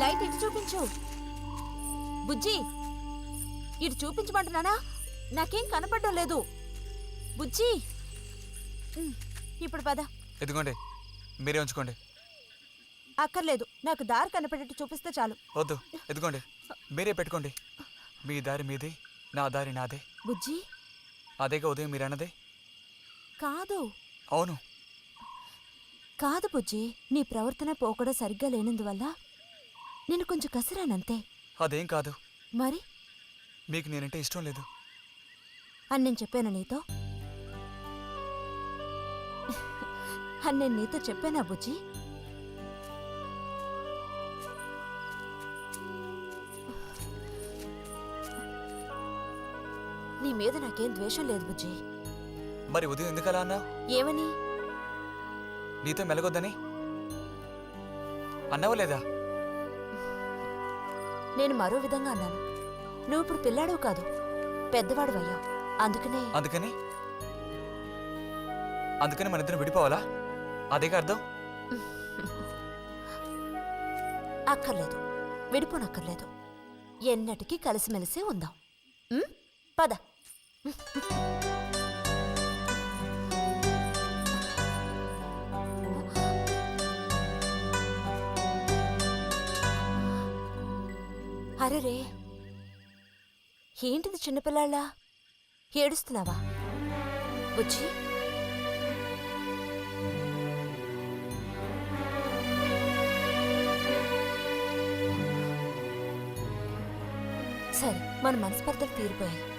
Light ఇటు చూపించు. బుజ్జి ఇటు చూపించమంటున్నానా? నాకేం కనపడడం లేదు. బుజ్జి ఇప్పుడు పద. ఎదుగోండి మీరే ఉంచుకోండి. అక్కర్లేదు నాకు దారి కనపడేట్టు చూపిస్తే చాలు. వద్దు ఎదుగోండి మీరే పెట్టుకోండి. మీ దారి మీదే నా దారి నాదే. బుజ్జి? అదేగా ఉదయం మీరు అన్నదే? కాదు. అవును. కాదు బుజ్జి నీ ప్రవర్తన పోకడ సరిగ్గా లేనందువల్ల నేను కొంచెం కసిరానంతే. అదేం కాదు. మరి? మీకు నేనంటే ఇష్టం లేదు. అని నేను చెప్పాను నీతో? అని నేను నీతో చెప్పానా బుజ్జి? నీ మీద నాకేం ద్వేషం లేదు బుజ్జి. మరి ఉదయం ఎందుకలా అన్నావు? ఏమని? నీతో మెలగొద్దని? అన్నావా లేదా? నేను మరో విధంగా అన్నాను. నువ్వు ఇప్పుడు పిల్లాడవు కాదు పెద్దవాడు అందుకనే అందుకని? అందుకని మన ఇద్దరం విడిపోవాలా? అదేగా అర్థం? అక్కర్లేదు. విడిపోనక్కర్లేదు. ఎన్నటికీ కలిసిమెలిసి ఉందాం? పద. అరేరే. ఏంటిది చిన్నపిల్లాళ్ళ? ఏడుస్తున్నావా? వచ్చి సరే మన మనస్పర్ధలు తీరిపోయాయి.